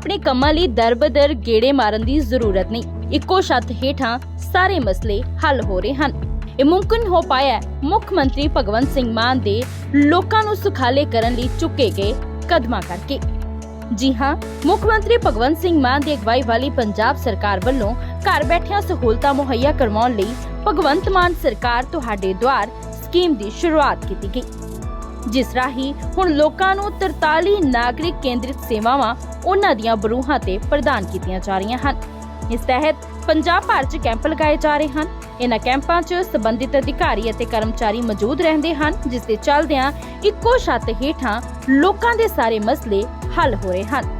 ਆਪਣੇ ਕੰਮਾਂ ਲਈ ਦਰਬਦਰ ਗੇੜੇ ਮਾਰਨ ਦੀ ਜ਼ਰੂਰਤ ਨਹੀਂ। ਇੱਕੋ ਛੱਤ ਹੇਠਾਂ ਸਾਰੇ ਮਸਲੇ ਹੱਲ ਹੋ ਰਹੇ ਹਨ। ਇਹ ਮੁਮਕਿਨ ਹੋ ਪਾਇਆ ਮੁੱਖ ਮੰਤਰੀ ਭਗਵੰਤ ਸਿੰਘ ਮਾਨ ਦੇ ਲੋਕਾਂ ਨੂੰ ਸੁਖਾਲੇ ਕਰਨ ਲਈ ਚੁੱਕੇ ਗਏ ਕਦਮਾਂ ਕਰਕੇ। ਜੀ ਹਾਂ, ਮੁੱਖ ਮੰਤਰੀ ਭਗਵੰਤ ਸਿੰਘ ਮਾਨ ਦੀ ਅਗਵਾਈ ਵਾਲੀ ਪੰਜਾਬ ਸਰਕਾਰ ਵੱਲੋਂ ਘਰ ਬੈਠਿਆਂ ਸਹੂਲਤਾਂ ਮੁਹੱਈਆ ਕਰਵਾਉਣ ਲਈ ਭਗਵੰਤ ਮਾਨ ਸਰਕਾਰ ਤੁਹਾਡੇ ਦੁਆਰ ਸਕੀਮ ਦੀ ਸ਼ੁਰੂਆਤ ਕੀਤੀ ਗਈ। ਜਿਸ ਰਾਹੀਂ ਹੁਣ ਲੋਕਾਂ ਨੂੰ 43 ਨਾਗਰਿਕ ਕੇਂਦਰਿਤ ਸੇਵਾਵਾਂ ਉਹਨਾਂ ਦੀਆਂ ਬਰੂਹਾਂ ਤੇ ਪ੍ਰਦਾਨ ਕੀਤੀਆਂ ਜਾ ਰਹੀਆਂ ਹਨ। ਇਸ ਤਹਿਤ ਪੰਜਾਬ ਭਰ 'ਚ ਕੈਂਪ ਲਗਾਏ ਜਾ ਰਹੇ ਹਨ। ਇਹਨਾਂ ਕੈਂਪਾਂ 'ਚ ਸੰਬੰਧਿਤ ਅਧਿਕਾਰੀ ਅਤੇ ਕਰਮਚਾਰੀ ਮੌਜੂਦ ਰਹਿੰਦੇ ਹਨ, ਜਿਸ ਦੇ ਚੱਲਦਿਆਂ ਇੱਕੋ ਛੱਤ ਹੇਠਾਂ ਲੋਕਾਂ ਦੇ ਸਾਰੇ ਮਸਲੇ ਹੱਲ ਹੋ ਰਹੇ ਹਨ।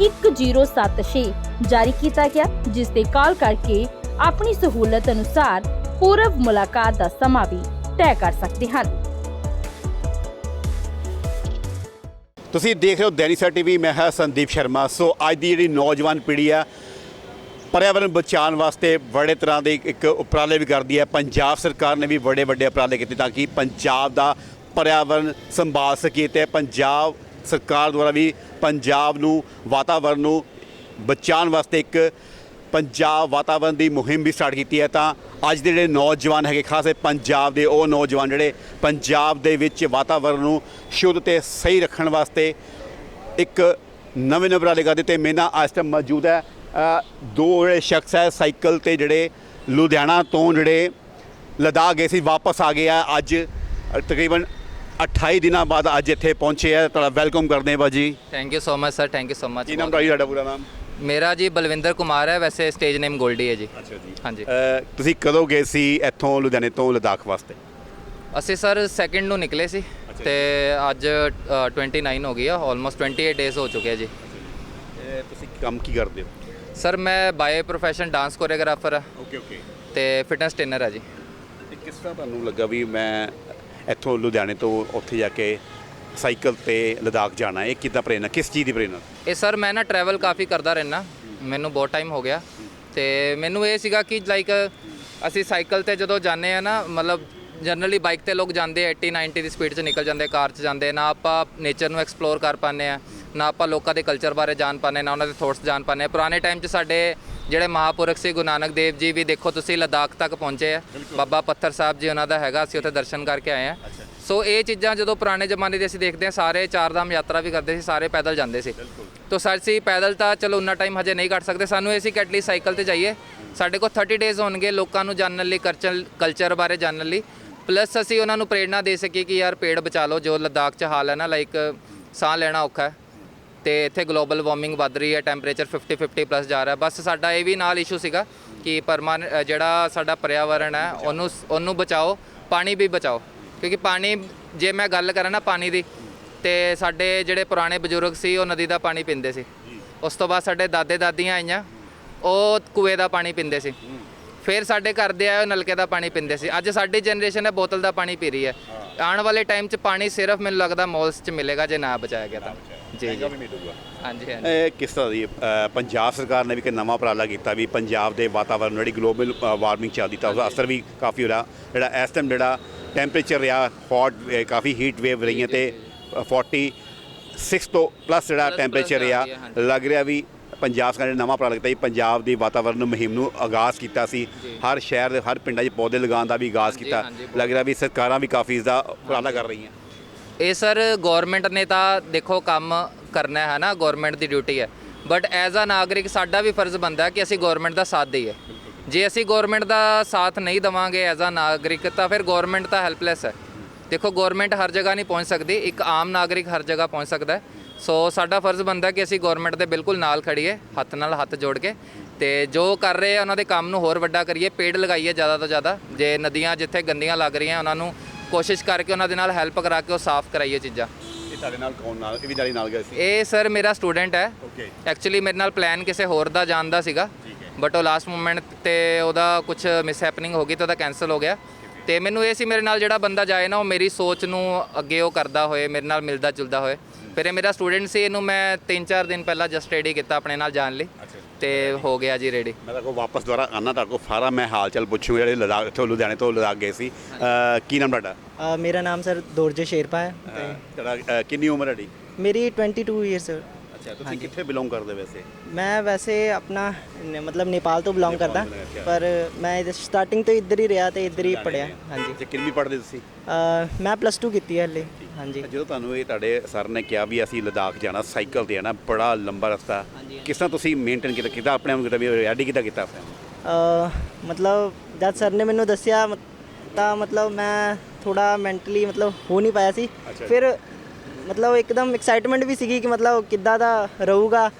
1076 ਜਾਰੀ ਕੀਤਾ ਗਿਆ, ਜਿਸ ਤੇ ਕਾਲ ਕਰਕੇ ਆਪਣੀ ਸਹੂਲਤ ਅਨੁਸਾਰ ਪੂਰਵ ਮੁਲਾਕਾਤ ਦਾ ਸਮਾਂ ਵੀ ਤੈਅ ਕਰ ਸਕਦੇ ਹਨ। ਤੁਸੀਂ ਦੇਖ ਰਹੇ ਹੋ ਦੈਨਿਕ ਟੀਵੀ, ਮੈਂ ਹਾਂ ਸੰਦੀਪ ਸ਼ਰਮਾ। ਸੋ ਅੱਜ ਦੀ ਜਿਹੜੀ ਨੌਜਵਾਨ ਪੀੜ੍ਹੀ ਆ, ਪਰਿਆਵਰਨ ਬਚਾਉਣ ਵਾਸਤੇ ਬੜੇ ਤਰ੍ਹਾਂ ਦੇ ਇੱਕ ਉਪਰਾਲੇ ਵੀ ਕਰਦੀ ਹੈ। ਪੰਜਾਬ ਸਰਕਾਰ ਨੇ ਵੀ ਬੜੇ ਵੱਡੇ ਉਪਰਾਲੇ ਕੀਤੇ ਤਾਂ ਕਿ ਪੰਜਾਬ ਦਾ ਪਰਿਆਵਰਨ ਸੰਭਾਲ ਸਕੀਏ ਤੇ ਪੰਜਾਬ ਸਰਕਾਰ ਦੁਆਰਾ ਵੀ ਪੰਜਾਬ ਨੂੰ, ਵਾਤਾਵਰਨ ਨੂੰ ਬਚਾਉਣ ਵਾਸਤੇ ਇੱਕ ਪੰਜਾਬ ਵਾਤਾਵਰਨ ਦੀ ਮੁਹਿੰਮ ਵੀ ਸਟਾਰਟ ਕੀਤੀ ਹੈ, ਤਾਂ ਅੱਜ ਦੇ ਜਿਹੜੇ ਨੌਜਵਾਨ ਹੈਗੇ, ਖਾਸੇ ਪੰਜਾਬ ਦੇ ਉਹ ਨੌਜਵਾਨ ਜਿਹੜੇ ਪੰਜਾਬ ਦੇ ਵਿੱਚ ਵਾਤਾਵਰਨ ਨੂੰ ਸ਼ੁੱਧ ਤੇ ਸਹੀ ਰੱਖਣ ਵਾਸਤੇ ਇੱਕ ਨਵੇਂ ਨਵਰਾਲੇ ਉਪਰਾਲੇ ਕਰਦੇ ਤੇ ਮੇਰੇ ਨਾਲ ਅੱਜ ਤੱਕ ਮੌਜੂਦ ਹੈ। ਦੋ ਜਿਹੜੇ ਸ਼ਖਸ ਹੈ, ਸਾਈਕਲ ਤੇ ਜਿਹੜੇ ਲੁਧਿਆਣਾ ਤੋਂ ਜਿਹੜੇ ਲਦਾਖ ਗਏ ਸੀ, ਵਾਪਸ ਆ ਗਏ ਆ। ਅੱਜ ਤਕਰੀਬਨ 28 ਦਿਨਾਂ ਬਾਅਦ ਅੱਜ ਇੱਥੇ ਪਹੁੰਚੇ ਆ। ਤੁਹਾਡਾ ਵੈਲਕਮ ਕਰਦੇ ਹਾਂ ਬਾਜੀ thank you so much sir thank you so much ਕੀ ਨਾਮ ਤੁਹਾਡਾ ਤੁਹਾਡਾ ਪੂਰਾ ਨਾਮ? ਮੇਰਾ ਜੀ ਬਲਵਿੰਦਰ ਕੁਮਾਰ ਹੈ ਵੈਸੇ ਸਟੇਜ ਨੇਮ ਗੋਲਡੀ ਹੈ ਜੀ। ਅੱਛਾ ਜੀ। ਹਾਂਜੀ। ਤੁਸੀਂ ਕਦੋਂ ਗਏ ਸੀ ਇੱਥੋਂ ਲੁਧਿਆਣੇ ਤੋਂ ਲਦਾਖ ਵਾਸਤੇ? ਅਸੀਂ ਸਰ ਸੈਕਿੰਡ ਨੂੰ ਨਿਕਲੇ ਸੀ ਤੇ ਅੱਜ ਅ, 29 ਹੋ ਗਈ ਆ ਆਲਮੋਸਟ 28 ਡੇਜ਼ ਹੋ ਚੁੱਕੇ ਆ ਜੀ। ਤੁਸੀਂ ਕੰਮ ਕੀ ਕਰਦੇ ਹੋ? ਸਰ ਮੈਂ ਬਾਏ ਪ੍ਰੋਫੈਸ਼ਨ ਡਾਂਸ ਕੋਰੀਓਗ੍ਰਾਫਰ ਆ। ਓਕੇ ਓਕੇ ਤੇ ਫਿਟਨੈਸ ਟ੍ਰੇਨਰ ਆ ਜੀ। ਕਿਸ ਤਰ੍ਹਾਂ ਤੁਹਾਨੂੰ ਲੱਗਾ ਵੀ ਮੈਂ ਇੱਥੋਂ ਲੁਧਿਆਣੇ ਤੋਂ ਉੱਥੇ ਜਾ ਕੇ ਸਾਈਕਲ ਤੇ ਲਦਾਖ ਜਾਣਾ ਇਹ ਕਿੱਦਾਂ ਪ੍ਰੇਰਨਾ ਕਿਸ ਚੀਜ਼ ਦੀ ਪ੍ਰੇਰਨਾ ਇਹ ਸਰ, ਮੈਂ ਨਾ ਟਰੈਵਲ ਕਾਫੀ ਕਰਦਾ ਰਹਿਣਾ ਮੈਨੂੰ ਬਹੁਤ ਟਾਈਮ ਹੋ ਗਿਆ। ਤੇ ਮੈਨੂੰ ਇਹ ਸੀਗਾ ਕਿ ਲਾਈਕ ਅਸੀਂ ਸਾਈਕਲ ਤੇ ਜਦੋਂ ਜਾਂਦੇ ਆ ਨਾ, ਮਤਲਬ ਜਨਰਲੀ ਬਾਈਕ ਤੇ ਲੋਕ ਜਾਂਦੇ ਆ 80 90 ਦੀ ਸਪੀਡ 'ਚ ਨਿਕਲ ਜਾਂਦੇ ਕਾਰ 'ਚ ਜਾਂਦੇ ਨਾ ਆਪਾਂ ਨੇਚਰ ਨੂੰ ਐਕਸਪਲੋਰ ਕਰ ਪਾਉਂਦੇ ਆ ਨਾ ਆਪਾਂ ਲੋਕਾਂ ਦੇ ਕਲਚਰ ਬਾਰੇ ਜਾਣ ਪਾਉਂਦੇ ਨਾ ਉਹਨਾਂ ਦੇ ਥੋਟਸ ਜਾਣ ਪਾਉਂਦੇ। ਪੁਰਾਣੇ ਟਾਈਮ 'ਚ ਸਾਡੇ ਜਿਹੜੇ ਮਹਾਪੁਰਖ ਸੀ ਗੁਰੂ ਨਾਨਕ ਦੇਵ ਜੀ ਵੀ ਦੇਖੋ ਤੁਸੀਂ ਲਦਾਖ ਤੱਕ ਪਹੁੰਚੇ ਆ। ਬਾਬਾ ਪੱਥਰ ਸਾਹਿਬ ਜੀ ਉਹਨਾਂ ਦਾ ਹੈਗਾ ਅਸੀਂ ਉੱਥੇ ਦਰਸ਼ਨ ਕਰਕੇ ਆਏ ਆ। ਸੋ ਇਹ ਚੀਜ਼ਾਂ ਜਦੋਂ ਪੁਰਾਣੇ ਜ਼ਮਾਨੇ ਦੇ ਅਸੀਂ ਦੇਖਦੇ ਹਾਂ ਸਾਰੇ ਚਾਰ ਧਾਮ ਯਾਤਰਾ ਵੀ ਕਰਦੇ ਸੀ ਸਾਰੇ ਪੈਦਲ ਜਾਂਦੇ ਸੀ। ਤੋ ਅਸੀਂ ਪੈਦਲ ਤਾਂ ਚਲੋ ਉਨਾ ਟਾਈਮ ਹਜੇ ਨਹੀਂ ਕੱਢ ਸਕਦੇ ਸਾਨੂੰ ਇਹ ਸੀ ਕਿ ਐਟਲੀਸਟ ਸਾਈਕਲ ਤੇ ਜਾਈਏ। ਸਾਡੇ ਕੋਲ 30 ਡੇਜ਼ ਹੋਣਗੇ ਲੋਕਾਂ ਨੂੰ ਜਾਣਨ ਲਈ ਕਲਚਰ ਕਲਚਰ ਬਾਰੇ ਜਾਣਨ ਲਈ। ਪਲੱਸ ਅਸੀਂ ਉਹਨਾਂ ਨੂੰ ਪ੍ਰੇਰਣਾ ਦੇ ਸਕੀਏ ਕਿ ਯਾਰ ਪੇੜ ਬਚਾ ਲਓ ਜੋ ਲਦਾਖ 'ਚ ਹਾਲ ਹੈ ਨਾ ਲਾਈਕ ਸਾਹ ਲੈਣਾ ਔਖਾ ਹੈ। ਤੇ ਇੱਥੇ ਗਲੋਬਲ ਵਾਰਮਿੰਗ ਵੱਧ ਰਹੀ ਹੈ ਟੈਂਪਰੇਚਰ 50 50 ਪਲੱਸ ਜਾ ਰਿਹਾ। ਬਸ ਸਾਡਾ ਇਹ ਵੀ ਨਾਲ ਇਸ਼ੂ ਸੀਗਾ ਕਿ ਪਰਮਾਨ ਜਿਹੜਾ ਸਾਡਾ ਪਰਿਆਵਰਣ ਹੈ, ਉਹਨੂੰ ਉਹਨੂੰ ਬਚਾਓ, ਪਾਣੀ ਵੀ ਬਚਾਓ। ਕਿਉਂਕਿ ਪਾਣੀ, ਜੇ ਮੈਂ ਗੱਲ ਕਰਾਂ ਨਾ ਪਾਣੀ ਦੀ, ਤੇ ਸਾਡੇ ਜਿਹੜੇ ਪੁਰਾਣੇ ਬਜ਼ੁਰਗ ਸੀ, ਉਹ ਨਦੀ ਦਾ ਪਾਣੀ ਪੀਂਦੇ ਸੀ। ਉਸ ਤੋਂ ਬਾਅਦ ਸਾਡੇ ਦਾਦੇ ਦਾਦੀਆਂ ਆਈਆਂ, ਉਹ ਕੂਏ ਦਾ ਪਾਣੀ ਪੀਂਦੇ ਸੀ। ਫਿਰ ਸਾਡੇ ਘਰ ਦੇ ਆਏ ਨਲਕੇ ਦਾ ਪਾਣੀ ਪੀਂਦੇ ਸੀ। ਅੱਜ ਸਾਡੀ ਜਨਰੇਸ਼ਨ ਹੈ, ਬੋਤਲ ਦਾ ਪਾਣੀ ਪੀ ਰਹੀ ਹੈ। ਆਉਣ ਵਾਲੇ ਟਾਈਮ 'ਚ ਪਾਣੀ ਸਿਰਫ ਮੈਨੂੰ ਲੱਗਦਾ ਮੌਲਸ 'ਚ ਮਿਲੇਗਾ, ਜੇ ਨਾ ਬਚਾਇਆ ਗਿਆ ਤਾਂ। ਜੀ ਜੀ। ਹਾਂਜੀ ਹਾਂਜੀ। ਇਹ ਕਿਸ ਤਰ੍ਹਾਂ ਦੀ ਅ, ਪੰਜਾਬ ਸਰਕਾਰ ਨੇ ਵੀ ਇੱਕ ਨਵਾਂ ਉਪਰਾਲਾ ਕੀਤਾ ਵੀ ਪੰਜਾਬ ਦੇ ਵਾਤਾਵਰਨ ਜਿਹੜੀ ਗਲੋਬਲ ਵਾਰਮਿੰਗ ਚੱਲਦੀ ਤਾਂ ਉਹਦਾ ਅਸਰ ਵੀ ਕਾਫੀ ਹੋ ਰਿਹਾ। ਜਿਹੜਾ ਇਸ ਟਾਈਮ ਜਿਹੜਾ ਟੈਂਪਰੇਚਰ ਰਿਹਾ ਹੌਟ ਕਾਫੀ ਹੀਟ ਵੇਵ ਰਹੀਆਂ ਤੇ 46 ਤੋਂ ਪਲੱਸ ਜਿਹੜਾ Plus, ਟੈਂਪਰੇਚਰ plus ਰਿਹਾ ਜਾ ਰਹੀ ਹੈ, ਹਾਂਜੀ। ਲੱਗ ਰਿਹਾ ਵੀ ਪੰਜਾਬ ਸਰਕਾਰ ਨੇ ਨਵਾਂ ਉਪਰਾਲਾ ਕੀਤਾ ਜੀ ਪੰਜਾਬ ਦੀ ਵਾਤਾਵਰਨ ਮੁਹਿੰਮ ਨੂੰ ਆਗਾਜ਼ ਕੀਤਾ ਸੀ। ਹਰ ਸ਼ਹਿਰ ਦੇ ਹਰ ਪਿੰਡਾਂ 'ਚ ਪੌਦੇ ਲਗਾਉਣ ਦਾ ਵੀ ਆਗਾਜ਼ ਹਾਂਜੀ, ਕੀਤਾ। ਹਾਂਜੀ, ਬਹੁਤ। ਲੱਗ ਰਿਹਾ ਵੀ ਸਰਕਾਰਾਂ ਵੀ ਕਾਫੀ ਇਸ ਦਾ ਉਪਰਾਲਾ ਕਰ ਰਹੀਆਂ। ਇਹ ਸਰ ਗਵਰਨਮੈਂਟ ਨੇ ਤਾਂ ਦੇਖੋ ਕੰਮ ਕਰਨਾ ਹੈ ਨਾ ਗਵਰਨਮੈਂਟ ਦੀ ਡਿਊਟੀ ਹੈ। ਬਟ ਐਜ਼ ਅ ਨਾਗਰਿਕ ਸਾਡਾ ਵੀ ਫਰਜ਼ ਬਣਦਾ ਕਿ ਅਸੀਂ ਗਵਰਨਮੈਂਟ ਦਾ ਸਾਥ ਦਈਏ। ਜੇ ਅਸੀਂ ਗਵਰਨਮੈਂਟ ਦਾ ਸਾਥ ਨਹੀਂ ਦਵਾਂਗੇ ਐਜ਼ ਅ ਨਾਗਰਿਕ, ਤਾਂ ਫਿਰ ਗਵਰਨਮੈਂਟ ਤਾਂ ਹੈਲਪਲੈਸ ਹੈ। ਦੇਖੋ ਗਵਰਨਮੈਂਟ ਹਰ ਜਗ੍ਹਾ ਨਹੀਂ ਪਹੁੰਚ ਸਕਦੀ, ਇੱਕ ਆਮ ਨਾਗਰਿਕ ਹਰ ਜਗ੍ਹਾ ਪਹੁੰਚ ਸਕਦਾ ਹੈ। ਸੋ ਸਾਡਾ ਫਰਜ਼ ਬਣਦਾ ਕਿ ਅਸੀਂ ਗਵਰਨਮੈਂਟ ਦੇ ਬਿਲਕੁਲ ਨਾਲ ਖੜੀਏ ਹੱਥ ਨਾਲ ਹੱਥ ਜੋੜ ਕੇ। ਤੇ ਜੋ ਕਰ ਰਹੇ ਆ, ਉਹਨਾਂ ਦੇ ਕੰਮ ਨੂੰ ਹੋਰ ਵੱਡਾ ਕਰੀਏ, ਪੇੜ ਲਗਾਈਏ ਜ਼ਿਆਦਾ ਤੋਂ ਜ਼ਿਆਦਾ। ਜੇ ਨਦੀਆਂ ਜਿੱਥੇ ਗੰਦੀਆਂ ਲੱਗ ਰਹੀਆਂ, ਉਹਨਾਂ ਨੂੰ ਕੋਸ਼ਿਸ਼ ਕਰਕੇ ਉਹਨਾਂ ਦੇ ਨਾਲ ਹੈਲਪ ਕਰਾ ਕੇ ਉਹ ਸਾਫ਼ ਕਰਾਈਏ ਚੀਜ਼ਾਂ। ਇਹ ਤੁਹਾਡੇ ਨਾਲ ਕੌਣ ਨਾਲ ਇਹ ਵੀ ਤੁਹਾਡੇ ਨਾਲ ਗਏ ਸੀ? ਇਹ ਸਰ ਮੇਰਾ ਸਟੂਡੈਂਟ ਹੈ। ਓਕੇ ਐਕਚੁਅਲੀ ਮੇਰੇ ਨਾਲ ਪਲਾਨ ਕਿਸੇ ਹੋਰ ਦਾ ਜਾਣ ਦਾ ਸੀਗਾ। ਬਟ ਉਹ ਲਾਸਟ ਮੂਮੈਂਟ ਤੇ ਉਹਦਾ ਕੁਝ ਮਿਸ ਹੈਪਨਿੰਗ ਹੋ ਗਈ ਤੇ ਉਹਦਾ ਕੈਨਸਲ ਹੋ ਗਿਆ। ਤੇ ਮੈਨੂੰ ਇਹ ਸੀ ਮੇਰੇ ਨਾਲ ਜਿਹੜਾ ਬੰਦਾ ਜਾਏ ਨਾ ਉਹ ਮੇਰੀ ਸੋਚ ਨੂੰ ਅੱਗੇ ਉਹ ਕਰਦਾ ਹੋਏ ਮੇਰੇ ਨਾਲ ਮਿਲਦਾ ਜੁਲਦਾ ਹੋਏ। ਫਿਰ ਇਹ ਮੇਰਾ ਸਟੂਡੈਂਟ ਸੀ ਇਹਨੂੰ ਮੈਂ 3-4 ਦਿਨ ਪਹਿਲਾਂ ਜਸਟ ਰੈਡੀ ਕੀਤਾ ਆਪਣੇ ਨਾਲ ਜਾਣ ਲਈ। ਤੇ ਹੋ ਗਿਆ ਜੀ ਰੈਡੀ ਮੈਂ ਤਾਂ ਕੋ ਵਾਪਸ ਦੁਬਾਰਾ ਆਣਾ ਤਾਂ ਕੋ ਸਾਰਾ ਮੈਂ ਹਾਲ ਚਾਲ ਪੁੱਛੂ ਜਿਹੜੇ ਲਦਾਖ ਤੋਂ ਲੁਧਿਆਣੇ ਤੋਂ ਲਦਾਖ ਗਏ ਸੀ। ਅਹ, ਕੀ ਨਾਮ ਤੁਹਾਡਾ? ਅ, ਮੇਰਾ ਨਾਮ ਸਰ ਦੋਰਜੇ ਸ਼ੇਰਪਾ ਹੈ ਤੁਹਾਡਾ ਅਹ, ਕਿੰਨੀ ਉਮਰ ਹੈ ਤੁਹਾਡੀ? ਮੇਰੀ 22 ਇਅਰਸ ਸਰ ਅੱਛਾ ਤੁਸੀਂ ਕਿੱਥੇ ਬਿਲੋਂਗ ਕਰਦੇ ਵੈਸੇ? ਮੈਂ ਵੈਸੇ ਆਪਣਾ ਨ- ਮਤਲਬ ਨੇਪਾਲ ਤੋਂ ਬਿਲੋਂਗ ਕਰਦਾ ਅੱਛਾ। ਪਰ ਮੈਂ ਸਟਾਰਟਿੰਗ ਤੋਂ ਇੱਧਰ ਹੀ ਰਿਹਾ ਤੇ ਇੱਧਰ ਹੀ ਪੜਿਆ ਹਾਂਜੀ। ਤੇ ਕਿੰਨੀ ਪੜ੍ਹਦੇ ਤੁਸੀਂ? ਅ, ਮੈਂ ਪਲੱਸ 2 ਕੀਤੀ ਹੈ ਹਲੇ ਹਾਂਜੀ। ਜਦੋਂ ਤੁਹਾਨੂੰ ਇਹ ਤੁਹਾਡੇ ਸਰ ਨੇ ਕਿਹਾ ਵੀ ਅਸੀਂ ਲਦਾਖ ਜਾਣਾ ਸਾਈਕਲ ਤੇ ਆਣਾ ਬੜਾ ਲੰਬਾ ਰਸਤਾ ਕਿਸ ਤਰ੍ਹਾਂ ਤੁਸੀਂ ਮੇਨਟੇਨ ਕੀਤਾ ਕੀਤਾ ਆਪਣੇ ਆਪ ਨੂੰ ਕੀਤਾ ਵੀ ਰੈਡੀ ਕੀਤਾ ਕੀਤਾ ਆਪਣੇ ਆਪ ਨੂੰ? ਅ, ਮਤਲਬ ਜਦ ਸਰ ਨੇ ਮੈਨੂੰ ਦੱਸਿਆ ਤਾਂ ਮਤਲਬ ਮੈਂ ਥੋੜਾ ਮੈਂਟਲੀ ਮਤਲਬ ਹੋ ਨਹੀਂ ਪਾਇਆ ਸੀ। ਫਿਰ ਮਤਲਬ ਇੱਕਦਮ ਐਕਸਾਈਟਮੈਂਟ ਵੀ ਸੀਗੀ ਕਿ ਮਤਲਬ ਕਿੱਦਾਂ ਦਾ ਰਹੂਗਾ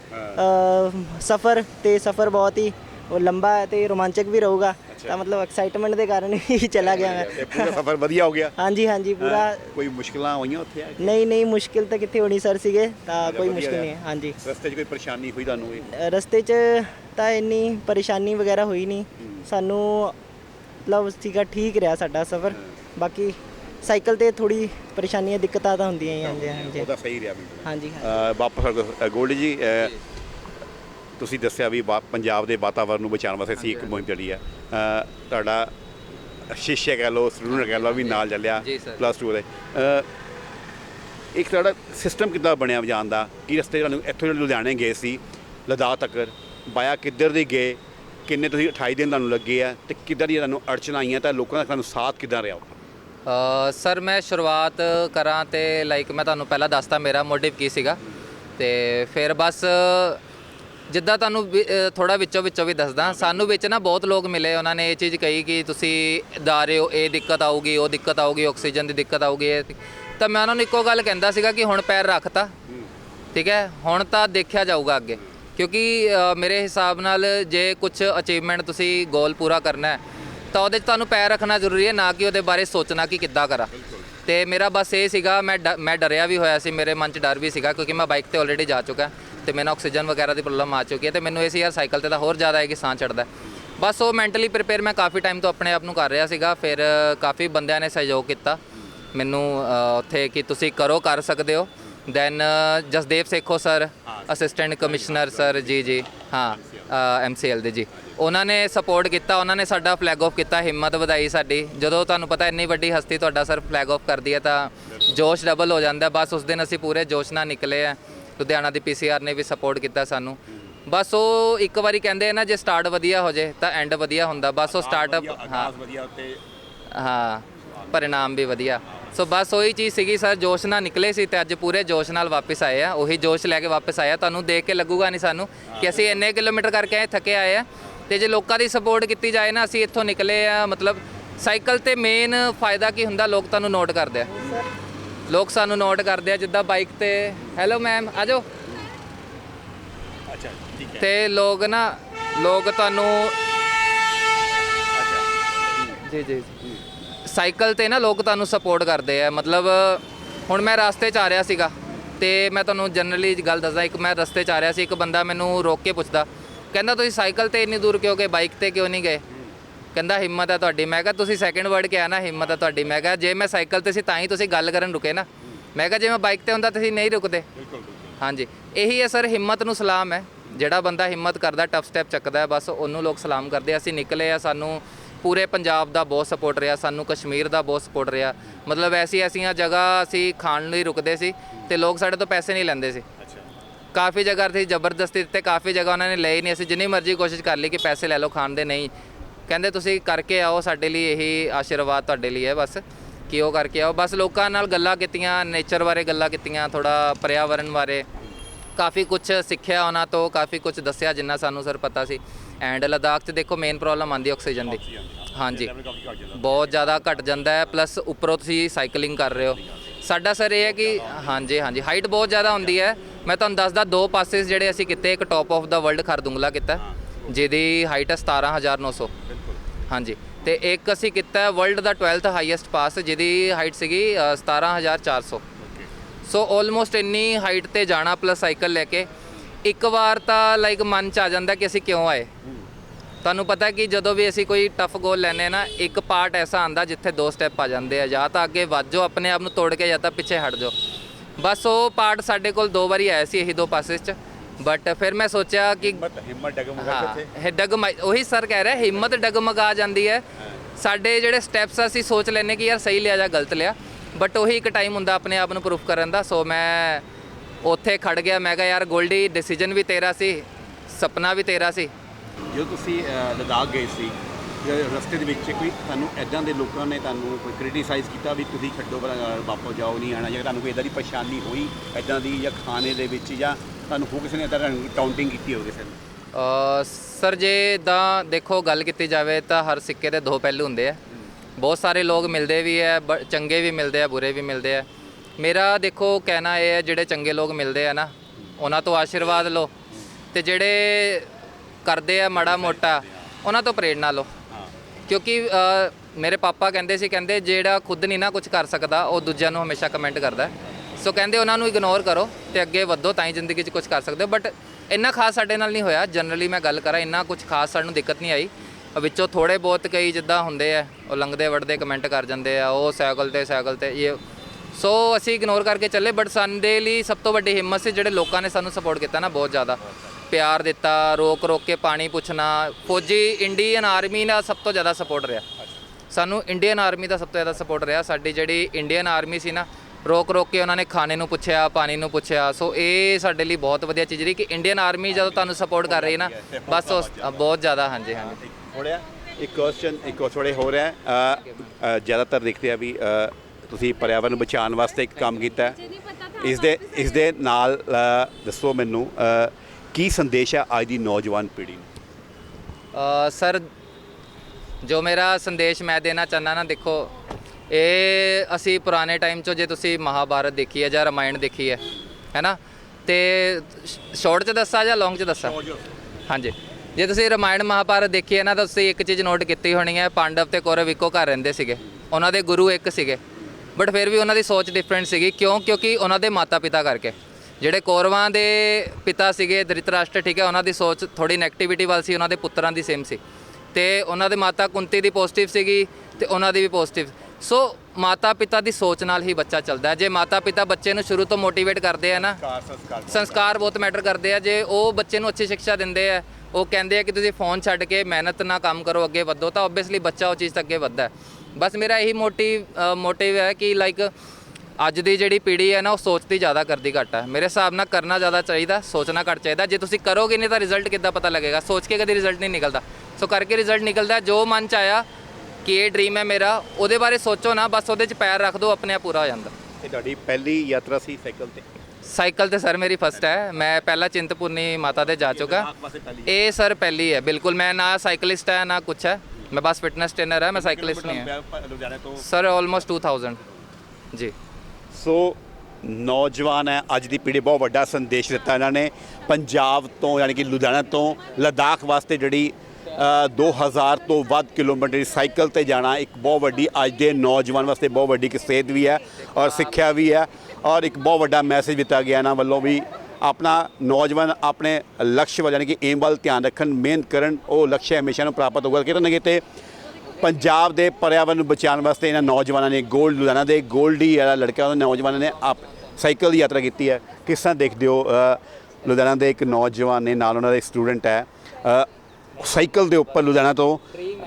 ਸਫ਼ਰ ਤੇ ਸਫ਼ਰ ਬਹੁਤ ਹੀ ਉਹ ਲੰਬਾ ਹੈ ਤੇ ਰੋਮਾਂਚਕ ਵੀ ਰਹੂਗਾ। ਤਾਂ ਮਤਲਬ ਐਕਸਾਈਟਮੈਂਟ ਦੇ ਕਾਰਨ ਹੀ ਚਲਾ ਗਿਆ ਮੈਂ। ਪੂਰਾ ਸਫ਼ਰ ਵਧੀਆ ਹੋ ਗਿਆ? ਹਾਂਜੀ ਹਾਂਜੀ ਪੂਰਾ ਕੋਈ ਮੁਸ਼ਕਲਾਂ ਹੋਈਆਂ ਉੱਥੇ ਆ ਕੇ? ਨਹੀਂ ਨਹੀਂ ਮੁਸ਼ਕਿਲ ਤਾਂ ਕਿੱਥੇ ਹੋਣੀ ਸਰ ਸੀਗੇ ਤਾਂ ਕੋਈ ਮੁਸ਼ਕਿਲ ਨਹੀਂ ਹਾਂਜੀ। ਰਸਤੇ 'ਚ ਕੋਈ ਪਰੇਸ਼ਾਨੀ ਹੋਈ ਤੁਹਾਨੂੰ ਇਹ ਰਸਤੇ 'ਚ ਤਾਂ ਇੰਨੀ ਪਰੇਸ਼ਾਨੀ ਵਗੈਰਾ ਹੋਈ ਨਹੀਂ। ਸਾਨੂੰ ਮਤਲਬ ਸੀਗਾ ਠੀਕ ਰਿਹਾ ਸਾਡਾ ਸਫ਼ਰ। ਬਾਕੀ ਸਾਈਕਲ ਤੇ ਥੋੜੀ ਪਰੇਸ਼ਾਨੀਆਂ ਦਿੱਕਤਾਂ ਤਾਂ ਹੁੰਦੀਆਂ ਹੀ ਹਾਂਜੀ ਹਾਂਜੀ। ਉਹਦਾ ਸਹੀ ਰਿਹਾ ਬਿਲਕੁਲ। ਹਾਂਜੀ ਹਾਂ। ਅਹ ਵਾਪਸ ਗੋਲਡੀ ਜੀ ਤੁਸੀਂ ਦੱਸਿਆ ਵੀ ਵਾ- ਪੰਜਾਬ ਦੇ ਵਾਤਾਵਰਣ ਨੂੰ ਬਚਾਉਣ ਵਾਸਤੇ ਅਸੀਂ ਇੱਕ ਮੁਹਿੰਮ ਚੱਲੀ ਹੈ ਅਹ ਤੁਹਾਡਾ ਸ਼ਿਸ਼ਯ ਕਹਿ ਲਓ ਸਟੂਡੈਂਟ ਕਹਿ ਲਓ ਵੀ ਨਾਲ ਚੱਲਿਆ ਜੀ ਸਰ। ਪਲੱਸ 2 ਦੇ। ਇੱਕ ਤੁਹਾਡਾ ਸਿਸਟਮ ਕਿੱਦਾਂ ਬਣਿਆ ਜਾਣ ਦਾ? ਕੀ ਰਸਤੇ ਤੁਹਾਨੂੰ ਇੱਥੋਂ ਜਿਹੜੇ ਲੁਧਿਆਣੇ ਗਏ ਸੀ ਲਦਾਖ ਤੱਕ ਬਾਇਆ ਕਿੱਧਰ ਦੀ ਗਏ? ਕਿੰਨੇ ਤੁਸੀਂ 28 ਦਿਨ ਤੁਹਾਨੂੰ ਲੱਗੇ ਆ ਤੇ ਕਿੱਦਾਂ ਦੀ ਤੁਹਾਨੂੰ ਅੜਚਣਾਂ ਆਈਆਂ ਤਾਂ ਲੋਕਾਂ ਦਾ ਤੁਹਾਨੂੰ ਸਾਥ ਕਿੱਦਾਂ ਰਿਹਾ ਉੱਥੇ? ਸਰ, ਮੈਂ ਸ਼ੁਰੂਆਤ ਕਰਾਂ ਤੇ ਲਾਈਕ ਮੈਂ ਤੁਹਾਨੂੰ ਪਹਿਲਾਂ ਦੱਸਤਾ ਮੇਰਾ ਮੋਟਿਵ ਕੀ ਸੀਗਾ। ਤੇ ਫਿਰ ਬਸ ਜਿੱਦਾਂ ਤੁਹਾਨੂੰ ਥੋੜਾ ਵਿੱਚੋਂ ਵਿੱਚੋਂ ਵੀ ਦੱਸਦਾ, ਸਾਨੂੰ ਵਿੱਚ ਨਾ ਬਹੁਤ ਲੋਕ ਮਿਲੇ, ਉਹਨਾਂ ਨੇ ਇਹ ਚੀਜ਼ ਕਹੀ ਕਿ ਤੁਸੀਂ ਜਾ ਰਹੇ ਹੋ, ਇਹ ਦਿੱਕਤ ਆਊਗੀ, ਉਹ ਦਿੱਕਤ ਆਊਗੀ, ਆਕਸੀਜਨ ਦੀ ਦਿੱਕਤ ਆਊਗੀ, ਇਹ ਤਾਂ ਮੈਂ ਉਹਨਾਂ ਨੂੰ ਇੱਕੋ ਗੱਲ ਕਹਿੰਦਾ ਸੀਗਾ ਕਿ ਹੁਣ ਪੈਰ ਰੱਖਤਾ। ਠੀਕ ਹੈ? ਹੁਣ ਤਾਂ ਦੇਖਿਆ ਜਾਊਗਾ ਅੱਗੇ। ਕਿਉਂਕਿ ਮੇਰੇ ਹਿਸਾਬ ਨਾਲ ਜੇ ਕੁਝ ਅਚੀਵਮੈਂਟ ਤੁਸੀਂ ਗੋਲ ਪੂਰਾ ਕਰਨਾ ਹੈ ਤਾਂ ਉਹਦੇ 'ਚ ਤੁਹਾਨੂੰ ਪੈਰ ਰੱਖਣਾ ਜ਼ਰੂਰੀ ਹੈ ਨਾ ਕਿ ਉਹਦੇ ਬਾਰੇ ਸੋਚਣਾ ਕਿ ਕਿੱਦਾਂ ਕਰਾਂ। ਤੇ ਮੇਰਾ ਬਸ ਇਹ ਸੀਗਾ ਮੈਂ ਡ- ਮੈਂ ਡਰਿਆ ਵੀ ਹੋਇਆ ਸੀ ਮੇਰੇ ਮਨ 'ਚ ਡਰ ਵੀ ਸੀਗਾ ਕਿਉਂਕਿ ਮੈਂ ਬਾਈਕ ਤੇ ਆਲਰੇਡੀ ਜਾ ਚੁੱਕਾ ਤੇ ਮੈਨੂੰ ਆਕਸੀਜਨ ਵਗੈਰਾ ਦੀ ਪ੍ਰੋਬਲਮ ਆ ਚੁੱਕੀ ਹੈ ਤੇ ਮੈਨੂੰ ਇਹ ਸੀ ਯਾਰ ਸਾਈਕਲ ਤੇ ਤਾਂ ਹੋਰ ਜ਼ਿਆਦਾ ਹੈ ਕਿ ਸਾਹ ਚੜਦਾ ਬਸ ਉਹ ਮੈਂਟਲੀ ਪ੍ਰਿਪੇਅਰ ਮੈਂ ਕਾਫੀ ਟਾਈਮ ਤੋਂ ਆਪਣੇ ਆਪ ਨੂੰ ਕਰ ਰਿਹਾ ਸੀਗਾ ਫਿਰ ਅ, ਕਾਫੀ ਬੰਦਿਆਂ ਨੇ ਸਹਿਯੋਗ ਕੀਤਾ। ਮੈਨੂੰ ਅ, ਉੱਥੇ ਕਿ ਤੁਸੀਂ ਕਰੋ ਕਰ ਸਕਦੇ ਹੋ। Then Jasdev Sekhon sir assistant commissioner sir ਜੀ ਜੀ ਹਾਂ। ਐਮਸੀਐਲ ਦੇ ਜੀ। ਉਹਨਾਂ ਨੇ ਸਪੋਰਟ ਕੀਤਾ ਉਹਨਾਂ ਨੇ ਸਾਡਾ ਫਲੈਗ ਆਫ ਕੀਤਾ ਹਿੰਮਤ ਵਧਾਈ ਸਾਡੀ। ਜਦੋਂ ਤੁਹਾਨੂੰ ਪਤਾ ਇੰਨੀ ਵੱਡੀ ਹਸਤੀ ਤੁਹਾਡਾ ਸਰ ਫਲੈਗ ਆਫ ਕਰਦੀ ਹੈ ਤਾਂ ਜੋਸ਼ ਡਬਲ ਹੋ ਜਾਂਦਾ। ਬਸ ਉਸ ਦਿਨ ਅਸੀਂ ਪੂਰੇ ਜੋਸ਼ ਨਾਲ ਨਿਕਲੇ ਆ। ਲੁਧਿਆਣਾ ਦੀ ਪੀਸੀਆਰ ਨੇ ਵੀ ਸਪੋਰਟ ਕੀਤਾ ਸਾਨੂੰ। ਬਸ ਉਹ ਇੱਕ ਵਾਰੀ ਕਹਿੰਦੇ ਆ ਨਾ ਜੇ ਸਟਾਰਟ ਵਧੀਆ ਹੋ ਜੇ ਤਾਂ ਐਂਡ ਵਧੀਆ ਹੁੰਦਾ। ਬਸ ਉਹ ਸਟਾਰਟਅਪ ਹਾਂ। ਵਧੀਆ ਉੱਤੇ ਹਾਂ। ਪਰਿਣਾਮ ਵੀ ਵਧੀਆ। ਸੋ ਬਸ ਉਹੀ ਚੀਜ਼ ਸੀਗੀ ਸਰ ਜੋਸ਼ ਨਾਲ ਨਿਕਲੇ ਸੀ ਤੇ ਅੱਜ ਪੂਰੇ ਜੋਸ਼ ਨਾਲ ਵਾਪਸ ਆਏ ਆ। ਉਹੀ ਜੋਸ਼ ਲੈ ਕੇ ਵਾਪਸ ਆਏ ਆ ਤੁਹਾਨੂੰ ਦੇਖ ਕੇ ਲੱਗੂਗਾ ਨਹੀਂ ਸਾਨੂੰ ਕਿ ਅਸੀਂ ਇੰਨੇ ਕਿਲੋਮੀਟਰ ਕਰਕੇ ਆਏ ਥੱਕੇ ਆਏ ਆ। ਤੇ ਜੇ ਲੋਕਾਂ ਦੀ ਸਪੋਰਟ ਕੀਤੀ ਜਾਏ ਨਾ ਅਸੀਂ ਇੱਥੋਂ ਨਿਕਲੇ ਆ ਮਤਲਬ ਸਾਈਕਲ ਤੇ ਮੇਨ ਫਾਇਦਾ ਕੀ ਹੁੰਦਾ ਲੋਕ ਤੁਹਾਨੂੰ ਨੋਟ ਕਰਦੇ ਆ। ਲੋਕ ਸਾਨੂੰ ਨੋਟ ਕਰਦੇ ਆ ਜਿੱਦਾਂ ਬਾਈਕ ਤੇ। ਹੈਲੋ ਮੈਮ ਆ ਜਾਓ। ਅੱਛਾ ਠੀਕ ਹੈ ਤੇ ਲੋਕ ਨਾ ਲੋਕ ਤੁਹਾਨੂੰ ਜੀ ਜੀ। ਸਾਈਕਲ ਤੇ ਨਾ ਲੋਕ ਤੁਹਾਨੂੰ ਸਪੋਰਟ ਕਰਦੇ ਆ। ਮਤਲਬ ਹੁਣ ਮੈਂ ਰਸਤੇ 'ਚ ਆ ਰਿਹਾ ਸੀਗਾ ਤੇ ਮੈਂ ਤੁਹਾਨੂੰ ਜਨਰਲੀ ਗੱਲ ਦੱਸਦਾ ਇੱਕ ਮੈਂ ਰਸਤੇ 'ਚ ਆ ਰਿਹਾ ਸੀ ਇੱਕ ਬੰਦਾ ਮੈਨੂੰ ਰੋਕ ਕੇ ਪੁੱਛਦਾ ਕਹਿੰਦਾ ਤੁਸੀਂ ਸਾਈਕਲ ਤੇ ਇੰਨੀ ਦੂਰ ਕਿਉਂ ਗਏ? ਬਾਈਕ ਤੇ ਕਿਉਂ ਨਹੀਂ ਗਏ? ਕਹਿੰਦਾ ਹਿੰਮਤ ਹੈ ਤੁਹਾਡੀ। ਮੈਂ ਕਿਹਾ ਤੁਸੀਂ ਸੈਕਿੰਡ ਵਰਡ ਕਿਹਾ ਨਾ ਹਿੰਮਤ ਹੈ ਤੁਹਾਡੀ। ਮੈਂ ਕਿਹਾ ਜੇ ਮੈਂ ਸਾਈਕਲ ਤੇ ਸੀ ਤਾਂ ਹੀ ਤੁਸੀਂ ਗੱਲ ਕਰਨ ਰੁਕੇ ਨਾ। ਮੈਂ ਕਿਹਾ ਜੇ ਮੈਂ ਬਾਈਕ ਤੇ ਹੁੰਦਾ ਤੁਸੀਂ ਨਹੀਂ ਰੁਕਦੇ। ਹਾਂਜੀ। ਇਹੀ ਹੈ ਸਰ ਹਿੰਮਤ ਨੂੰ ਸਲਾਮ ਹੈ। ਜਿਹੜਾ ਬੰਦਾ ਹਿੰਮਤ ਕਰਦਾ ਟਫ ਸਟੈਪ ਚੱਕਦਾ ਹੈ ਬਸ ਉਹਨੂੰ ਲੋਕ ਸਲਾਮ ਕਰਦੇ ਆ। ਅਸੀਂ ਨਿਕਲੇ ਆ ਸਾਨੂੰ ਪੂਰੇ ਪੰਜਾਬ ਦਾ ਬਹੁਤ ਸਪੋਰਟ ਰਿਹਾ ਸਾਨੂੰ ਕਸ਼ਮੀਰ ਦਾ ਬਹੁਤ ਸਪੋਰਟ ਰਿਹਾ। ਮਤਲਬ ਐਸੀ ਐਸੀਆਂ ਜਗ੍ਹਾ ਅਸੀਂ ਖਾਣ ਲਈ ਰੁਕਦੇ ਸੀ ਤੇ ਲੋਕ ਸਾਡੇ ਤੋਂ ਪੈਸੇ ਨਹੀਂ ਲੈਂਦੇ ਸੀ। ਕਾਫੀ ਜਗ੍ਹਾ ਤੇ ਜ਼ਬਰਦਸਤੀ ਤੇ ਕਾਫੀ ਜਗ੍ਹਾ ਉਹਨਾਂ ਨੇ ਲਈ ਨਹੀਂ ਅਸੀਂ ਜਿੰਨੀ ਮਰਜ਼ੀ ਕੋਸ਼ਿਸ਼ ਕਰ ਲਈ ਕਿ ਪੈਸੇ ਲੈ ਲਓ ਖਾਣ ਦੇ ਨਹੀਂ। ਕਹਿੰਦੇ ਤੁਸੀਂ ਕਰਕੇ ਆਓ ਸਾਡੇ ਲਈ ਇਹੀ ਆਸ਼ੀਰਵਾਦ ਤੁਹਾਡੇ ਲਈ ਹੈ ਬਸ ਕਿ ਉਹ ਕਰਕੇ ਆਓ। ਬਸ ਲੋਕਾਂ ਨਾਲ ਗੱਲਾਂ ਕੀਤੀਆਂ ਨੇਚਰ ਬਾਰੇ ਗੱਲਾਂ ਕੀਤੀਆਂ ਥੋੜਾ ਪਰਿਆਵਰਨ ਬਾਰੇ। ਕਾਫੀ ਕੁਝ ਸਿੱਖਿਆ ਉਹਨਾਂ ਤੋਂ ਕਾਫੀ ਕੁਝ ਦੱਸਿਆ ਜਿੰਨਾ ਸਾਨੂੰ ਸਰ ਪਤਾ ਸੀ। ਐਂਡ ਲਦਾਖ 'ਚ ਦੇਖੋ ਮੇਨ ਪ੍ਰੋਬਲਮ ਆਂਦੀ ਆਕਸੀਜਨ ਦੀ। ਹਾਂਜੀ। ਬਹੁਤ ਜ਼ਿਆਦਾ ਘਟ ਜਾਂਦਾ ਹੈ ਪਲੱਸ ਉੱਪਰੋਂ ਤੁਸੀਂ ਸਾਈਕਲਿੰਗ ਕਰ ਰਹੇ ਹੋ। ਸਾਡਾ ਸਰ ਇਹ ਹੈ ਕਿ ਹਾਂਜੀ ਹਾਂਜੀ। ਹਾਈਟ ਬਹੁਤ ਜ਼ਿਆਦਾ ਹੁੰਦੀ ਹੈ। ਮੈਂ ਤੁਹਾਨੂੰ ਦੱਸਦਾ ਦੋ ਪਾਸਿਸ ਜਿਹੜੇ ਅਸੀਂ ਕੀਤੇ ਇੱਕ top of the world Khardungla ਕੀਤਾ ਜਿਹਦੀ ਹਾਈਟ ਹੈ 17900 ਹਾਂਜੀ। ਤੇ ਇੱਕ ਅਸੀਂ ਕੀਤਾ ਵਰਲਡ ਦਾ 12th ਹਾਈਐਸਟ ਪਾਸ ਜਿਹਦੀ ਹਾਈਟ ਸੀਗੀ ਅ, 17400 ਸੋ। ਆਲਮੋਸਟ ਇੰਨੀ ਹਾਈਟ ਤੇ ਜਾਣਾ ਪਲੱਸ ਸਾਈਕਲ ਲੈ ਕੇ। ਇੱਕ ਵਾਰ ਤਾਂ ਲਾਈਕ ਮਨ ਚ ਆ ਜਾਂਦਾ ਕਿ ਅਸੀਂ ਕਿਉਂ ਆਏ। ਤੁਹਾਨੂੰ ਪਤਾ ਕਿ ਜਦੋਂ ਵੀ ਅਸੀਂ ਕੋਈ ਟਫ ਗੋਲ ਲੈਨੇ ਨਾ ਇੱਕ ਪਾਰਟ ਐਸਾ ਆਂਦਾ ਜਿੱਥੇ ਦੋ ਸਟੈਪ ਆ ਜਾਂਦੇ ਆ ਜਾਂ ਤਾਂ ਅੱਗੇ ਵੱਧ ਜਾਓ ਆਪਣੇ ਆਪ ਨੂੰ ਤੋੜ ਕੇ ਜਾਂ ਤਾਂ ਪਿੱਛੇ ਹਟ ਜਾਓ। ਬਸ ਉਹ ਪਾਰਟ ਸਾਡੇ ਕੋਲ ਦੋ ਵਾਰੀ ਆਇਆ ਸੀ ਇਹੀ ਦੋ ਪਾਸੇ 'ਚ ਬਟ ਫਿਰ ਮੈਂ ਸੋਚਿਆ ਕਿ ਹਿੰਮਤ ਹਿੰਮਤ ਡਗਮਗਾ ਹਾਂ ਕਿੱਥੇ? ਡਗਮਾ ਉਹੀ ਸਰ ਕਹਿ ਰਿਹਾ ਹਿੰਮਤ ਡਗਮਗਾ ਜਾਂਦੀ ਹੈ। ਸਾਡੇ ਜਿਹੜੇ ਸਟੈਪਸ ਅਸੀਂ ਸੋਚ ਲੈਨੇ ਕਿ ਯਾਰ ਸਹੀ ਲਿਆ ਜਾਂ ਗਲਤ ਲਿਆ ਬਟ ਉਹੀ ਇੱਕ ਟਾਈਮ ਹੁੰਦਾ ਆਪਣੇ ਆਪ ਨੂੰ ਪ੍ਰੂਫ ਕਰਨ ਦਾ ਸੋ ਮੈਂ ਉੱਥੇ ਖੜ ਗਿਆ। ਮੈਂ ਕਿਹਾ ਯਾਰ ਗੋਲਡੀ ਡਿਸੀਜਨ ਵੀ ਤੇਰਾ ਸੀ ਸੁਪਨਾ ਵੀ ਤੇਰਾ ਸੀ। ਜਦੋਂ ਤੁਸੀਂ ਲਦਾਖ ਗਏ ਸੀ ਜਾਂ ਰਸਤੇ ਦੇ ਵਿੱਚ ਕੋਈ ਤੁਹਾਨੂੰ ਐਦਾਂ ਦੇ ਲੋਕਾਂ ਨੇ ਤੁਹਾਨੂੰ ਕੋਈ ਕ੍ਰਿਟਿਸਾਈਜ਼ ਕੀਤਾ ਵੀ ਤੁਸੀਂ ਛੱਡੋ ਪਰ ਵਾਪਸ ਜਾਓ ਨਹੀਂ ਆਣਾ ਜਾਂ ਤੁਹਾਨੂੰ ਕੋਈ ਇਦਾਂ ਦੀ ਪਰੇਸ਼ਾਨੀ ਹੋਈ ਐਦਾਂ ਦੀ ਜਾਂ ਖਾਣੇ ਦੇ ਵਿੱਚ ਜਾਂ ਤੁਹਾਨੂੰ ਹੋ ਕਿਸੇ ਨੇ ਇਦਾਂ ਕਾਊਂਟਿੰਗ ਕੀਤੀ ਹੋਵੇ ਕਿਸੇ ਨੇ? ਅ, ਸਰ ਜੇ ਤਾਂ ਦੇਖੋ ਗੱਲ ਕੀਤੀ ਜਾਵੇ ਤਾਂ ਹਰ ਸਿੱਕੇ ਦੇ ਦੋ ਪਹਿਲੂ ਹੁੰਦੇ ਆ। ਬਹੁਤ ਸਾਰੇ ਲੋਕ ਮਿਲਦੇ ਵੀ ਹੈ ਬ- ਚੰਗੇ ਵੀ ਮਿਲਦੇ ਆ ਬੁਰੇ ਵੀ ਮਿਲਦੇ ਆ। ਮੇਰਾ ਦੇਖੋ ਕਹਿਣਾ ਇਹ ਹੈ, ਜਿਹੜੇ ਚੰਗੇ ਲੋਕ ਮਿਲਦੇ ਆ ਨਾ, ਉਹਨਾਂ ਤੋਂ ਆਸ਼ੀਰਵਾਦ ਲਓ ਤੇ ਜਿਹੜੇ ਕਰਦੇ ਆ ਮੜਾ ਮੋਟਾ, ਉਹਨਾਂ ਤੋਂ ਪ੍ਰੇਰਣਾ ਲਓ। ਕਿਉਂਕਿ ਮੇਰੇ ਪਾਪਾ ਕਹਿੰਦੇ ਸੀ, ਕਹਿੰਦੇ ਜਿਹੜਾ ਖੁਦ ਨਹੀਂ ਨਾ ਕੁਝ ਕਰ ਸਕਦਾ, ਉਹ ਦੂਜਿਆਂ ਨੂੰ ਹਮੇਸ਼ਾ ਕਮੈਂਟ ਕਰਦਾ ਸੋ ਕਹਿੰਦੇ ਉਹਨਾਂ ਨੂੰ ਇਗਨੋਰ ਕਰੋ ਤੇ ਅੱਗੇ ਵਧੋ, ਤਾਂ ਹੀ ਜ਼ਿੰਦਗੀ 'ਚ ਕੁਝ ਕਰ ਸਕਦੇ ਹੋ। ਬਟ ਇੰਨਾ ਖਾਸ ਸਾਡੇ ਨਾਲ ਨਹੀਂ ਹੋਇਆ। ਜਨਰਲੀ ਮੈਂ ਗੱਲ ਕਰਾਂ, ਇੰਨਾ ਕੁਝ ਖਾਸ ਸਾਨੂੰ ਦਿੱਕਤ ਨਹੀਂ ਆਈ। ਵਿੱਚੋਂ ਥੋੜੇ ਬਹੁਤ ਕਈ ਜਿੱਦਾਂ ਹੁੰਦੇ ਆ, ਉਹ ਲੰਘਦੇ ਵੜਦੇ ਕਮੈਂਟ ਕਰ ਜਾਂਦੇ ਆ, ਉਹ ਸਾਈਕਲ ਤੇ ਸਾਈਕਲ ਤੇ, ਇਹ ਸੋ ਅਸੀਂ ਇਗਨੋਰ ਕਰਕੇ ਚੱਲੇ ਬਟ ਸਾਡੇ ਲਈ ਸਭ ਤੋਂ ਵੱਡੀ ਹਿੰਮਤ ਸੀ ਜਿਹੜੇ ਲੋਕਾਂ ਨੇ ਸਾਨੂੰ ਸਪੋਰਟ ਕੀਤਾ ਨਾ ਬਹੁਤ ਜ਼ਿਆਦਾ। ਪਿਆਰ ਦਿੱਤਾ ਰੋਕ ਰੋਕ ਕੇ ਪਾਣੀ ਪੁੱਛਣਾ। ਫੌਜੀ ਇੰਡੀਅਨ ਆਰਮੀ ਦਾ ਸਭ ਤੋਂ ਜ਼ਿਆਦਾ ਸਪੋਰਟ ਰਿਹਾ। ਸਾਨੂੰ ਇੰਡੀਅਨ ਆਰਮੀ ਦਾ ਸਭ ਤੋਂ ਜ਼ਿਆਦਾ ਸਪੋਰਟ ਰਿਹਾ। ਸਾਡੀ ਜਿਹੜੀ ਇੰਡੀਅਨ ਆਰਮੀ ਸੀ ਨਾ ਰੋਕ ਰੋਕ ਕੇ ਉਹਨਾਂ ਨੇ ਖਾਣੇ ਨੂੰ ਪੁੱਛਿਆ ਪਾਣੀ ਨੂੰ ਪੁੱਛਿਆ। ਸੋ ਇਹ ਸਾਡੇ ਲਈ ਬਹੁਤ ਵਧੀਆ ਚੀਜ਼ ਰਹੀ ਕਿ ਇੰਡੀਅਨ ਆਰਮੀ ਜਦੋਂ ਤੁਹਾਨੂੰ ਸਪੋਰਟ ਕਰ ਰਹੀ ਹੈ ਨਾ ਬਸ ਉਸ ਬਹੁਤ ਜ਼ਿਆਦਾ ਹਾਂਜੀ ਹਾਂਜੀ। ਥੋੜਿਆ ਇੱਕ ਕੁਐਸਚਨ ਇੱਕ ਹੋਰ ਥੋੜੇ ਹੋ ਰਿਹਾ ਹੈ। ਅ, ਅ, ਜ਼ਿਆਦਾਤਰ ਦੇਖਦੇ ਆ ਵੀ ਤੁਸੀਂ ਪਰਿਆਵਰਨ ਬਚਾਉਣ ਵਾਸਤੇ ਇੱਕ ਕੰਮ ਕੀਤਾ ਹੈ। ਇਸ ਦੇ ਇਸ ਦੇ ਨਾਲ ਅ, ਦੱਸੋ ਮੈਨੂੰ ਅ, ਕੀ ਸੰਦੇਸ਼ ਹੈ ਅੱਜ ਦੀ ਨੌਜਵਾਨ ਪੀੜ੍ਹੀ ਨੂੰ? ਅ, ਸਰ ਜੋ ਮੇਰਾ ਸੰਦੇਸ਼ ਮੈਂ ਦੇਣਾ ਚਾਹੁੰਦਾ ਨਾ ਦੇਖੋ ਇਹ ਅਸੀਂ ਪੁਰਾਣੇ ਟਾਈਮ 'ਚੋਂ ਜੇ ਤੁਸੀਂ ਮਹਾਭਾਰਤ ਦੇਖੀ ਹੈ ਜਾਂ ਰਾਮਾਇਣ ਦੇਖੀ ਹੈ ਹੈਨਾ? ਤੇ ਸ਼ਾਰਟ 'ਚ ਦੱਸਾਂ ਜਾਂ ਲੌਂਗ 'ਚ ਦੱਸਾਂ? ਹਾਂਜੀ। ਜੇ ਤੁਸੀਂ ਰਾਮਾਇਣ ਮਹਾਭਾਰਤ ਦੇਖੀ ਹੈ ਨਾ ਤਾਂ ਤੁਸੀਂ ਇੱਕ ਚੀਜ਼ ਨੋਟ ਕੀਤੀ ਹੋਣੀ ਹੈ ਪਾਂਡਵ ਤੇ ਕੌਰਵ ਇੱਕੋ ਘਰ ਰਹਿੰਦੇ ਸੀਗੇ। ਉਹਨਾਂ ਦੇ ਗੁਰੂ ਇੱਕ ਸੀਗੇ। ਬਟ ਫਿਰ ਵੀ ਉਹਨਾਂ ਦੀ ਸੋਚ ਡਿਫਰੈਂਟ ਸੀਗੀ। ਕਿਉਂ? ਕਿਉਂਕਿ ਉਹਨਾਂ ਦੇ ਮਾਤਾ ਪਿਤਾ ਕਰਕੇ। ਜਿਹੜੇ ਕੌਰਵਾਂ ਦੇ ਪਿਤਾ ਸੀਗੇ ਧ੍ਰਿਤਰਾਸ਼ਟਰ ਠੀਕ ਹੈ, ਉਹਨਾਂ ਦੀ ਸੋਚ ਥੋੜੀ ਨੈਗੇਟਿਵਿਟੀ ਵੱਲ ਸੀ, ਉਹਨਾਂ ਦੇ ਪੁੱਤਰਾਂ ਦੀ ਸੇਮ ਸੀ। ਤੇ ਉਹਨਾਂ ਦੇ ਮਾਤਾ ਕੁੰਤੀ ਦੀ ਪੋਜ਼ਿਟਿਵ ਸੀਗੀ ਤੇ ਉਹਨਾਂ ਦੀ ਵੀ ਪੋਜ਼ਿਟਿਵ ਸੋ ਮਾਤਾ ਪਿਤਾ ਦੀ ਸੋਚ ਨਾਲ ਹੀ ਬੱਚਾ ਚੱਲਦਾ ਜੇ ਮਾਤਾ ਪਿਤਾ ਬੱਚੇ ਨੂੰ ਸ਼ੁਰੂ ਤੋਂ ਮੋਟੀਵੇਟ ਕਰਦੇ ਆ ਨਾ, ਸੰਸਕਾਰ ਸੰਸਕਾਰ ਬਹੁਤ ਮੈਟਰ ਕਰਦੇ ਆ। ਜੇ ਉਹ ਬੱਚੇ ਨੂੰ ਅੱਛੀ ਸਿੱਖਿਆ ਦਿੰਦੇ ਆ, ਉਹ ਕਹਿੰਦੇ ਆ ਕਿ ਤੁਸੀਂ ਫੋਨ ਛੱਡ ਕੇ ਮਿਹਨਤ ਨਾਲ ਕੰਮ ਕਰੋ, ਅੱਗੇ ਵਧੋ, ਤਾਂ ਆਬਵੀਅਸਲੀ ਬੱਚਾ ਉਹ ਚੀਜ਼ ਤੱਕ ਅੱਗੇ ਵੱਧਦਾ ਹੈ। ਬਸ ਮੇਰਾ ਇਹੀ ਮੋਟਿਵ ਮੋਟਿਵ ਹੈ ਕਿ ਲਾਈਕ ਅੱਜ ਦੀ ਜਿਹੜੀ ਪੀੜ੍ਹੀ ਹੈ ਨਾ ਉਹ ਸੋਚਦੀ ਜ਼ਿਆਦਾ ਕਰਦੀ ਘੱਟ ਹੈ। ਮੇਰੇ ਹਿਸਾਬ ਨਾਲ ਕਰਨਾ ਜ਼ਿਆਦਾ ਚਾਹੀਦਾ ਸੋਚਣਾ ਘੱਟ ਚਾਹੀਦਾ। ਜੇ ਤੁਸੀਂ ਕਰੋਗੇ ਨਹੀਂ ਤਾਂ ਰਿਜ਼ਲਟ ਕਿੱਦਾਂ ਪਤਾ ਲੱਗੇਗਾ? ਸੋਚ ਕੇ ਕਦੀ ਰਿਜ਼ਲਟ ਨਹੀਂ ਨਿਕਲਦਾ। ਸੋ ਕਰਕੇ ਰਿਜ਼ਲਟ ਨਿਕਲਦਾ। ਜੋ ਮਨ ਚ ਆਇਆ ਕਿ ਇਹ ਡ੍ਰੀਮ ਹੈ ਮੇਰਾ ਉਹਦੇ ਬਾਰੇ ਸੋਚੋ ਨਾ ਬਸ ਉਹਦੇ ਚ ਪੈਰ ਰੱਖ ਦਿਓ ਆਪਣੇ ਆਪ ਪੂਰਾ ਹੋ ਜਾਂਦਾ। ਇਹ ਤੁਹਾਡੀ ਪਹਿਲੀ ਯਾਤਰਾ ਸੀ ਸਾਈਕਲ ਤੇ? ਸਾਈਕਲ ਤੇ ਸਰ ਮੇਰੀ ਫਸਟ ਹੈ। ਮੈਂ ਪਹਿਲਾਂ ਚਿੰਤਪੁਰਨੀ ਮਾਤਾ ਦੇ ਜਾ ਚੁੱਕਾ। ਇਹ ਸਰ ਪਹਿਲੀ ਹੈ। ਬਿਲਕੁਲ ਮੈਂ ਨਾ ਸਾਈਕਲਿਸਟ ਹੈ ਨਾ ਕੁਛ ਹੈ। ਮੈਂ ਬਸ ਫਿਟਨੈਸ ਟ੍ਰੇਨਰ ਹੈ ਮੈਂ ਸਾਈਕਲਿਸਟ ਨਹੀਂ ਹੈ ਲੁਧਿਆਣੇ ਤੋਂ ਸਰ ਆਲਮੋਸਟ 2000 ਜੀ ਸੋ ਨੌਜਵਾਨ ਹੈ ਅੱਜ ਦੀ ਪੀੜ੍ਹੀ ਬਹੁਤ ਵੱਡਾ ਸੰਦੇਸ਼ ਦਿੱਤਾ ਇਹਨਾਂ ਨੇ ਪੰਜਾਬ ਤੋਂ ਯਾਨੀ ਕਿ ਲੁਧਿਆਣਾ ਤੋਂ ਲਦਾਖ ਵਾਸਤੇ ਜਿਹੜੀ ਅ, 2000 ਤੋਂ ਵੱਧ ਕਿਲੋਮੀਟਰ ਦੀ ਸਾਈਕਲ ਤੇ ਜਾਣਾ ਇੱਕ ਬਹੁਤ ਵੱਡੀ ਅੱਜ ਦੇ ਨੌਜਵਾਨ ਵਾਸਤੇ ਬਹੁਤ ਵੱਡੀ ਇੱਕ ਸੇਧ ਵੀ ਹੈ ਔਰ ਸਿੱਖਿਆ ਵੀ ਹੈ ਔਰ ਇੱਕ ਬਹੁਤ ਵੱਡਾ ਮੈਸੇਜ ਦਿੱਤਾ ਗਿਆ ਇਹਨਾਂ ਵੱਲੋਂ ਵੀ ਆਪਣਾ ਨੌਜਵਾਨ ਆਪਣੇ ਲਕਸ਼ ਵੱਲ, ਯਾਨੀ ਕਿ ਏਮ ਵੱਲ ਧਿਆਨ ਰੱਖਣ, ਮਿਹਨਤ ਕਰਨ, ਉਹ ਲਕਸ਼ ਹਮੇਸ਼ਾ ਨੂੰ ਪ੍ਰਾਪਤ ਹੋਊਗਾ। ਕਿਤੇ ਨਾ ਕਿਤੇ ਪੰਜਾਬ ਦੇ ਪਰਿਆਵਰਨ ਨੂੰ ਬਚਾਉਣ ਵਾਸਤੇ ਇਹਨਾਂ ਨੌਜਵਾਨਾਂ ਨੇ ਗੋਲਡ ਲੁਧਿਆਣਾ ਦੇ ਗੋਲਡੀ ਵਾਲਾ ਲੜਕਾ, ਉਹਨਾਂ ਨੌਜਵਾਨਾਂ ਨੇ ਆਪ ਸਾਈਕਲ ਦੀ ਯਾਤਰਾ ਕੀਤੀ ਹੈ। ਕਿਸ ਤਰ੍ਹਾਂ ਦੇਖਦੇ ਹੋ ਲੁਧਿਆਣਾ ਦੇ ਇੱਕ ਨੌਜਵਾਨ ਨੇ, ਨਾਲ ਉਹਨਾਂ ਦਾ ਇੱਕ ਸਟੂਡੈਂਟ ਹੈ ਸਾਈਕਲ ਦੇ ਉੱਪਰ ਲੁਧਿਆਣਾ ਤੋਂ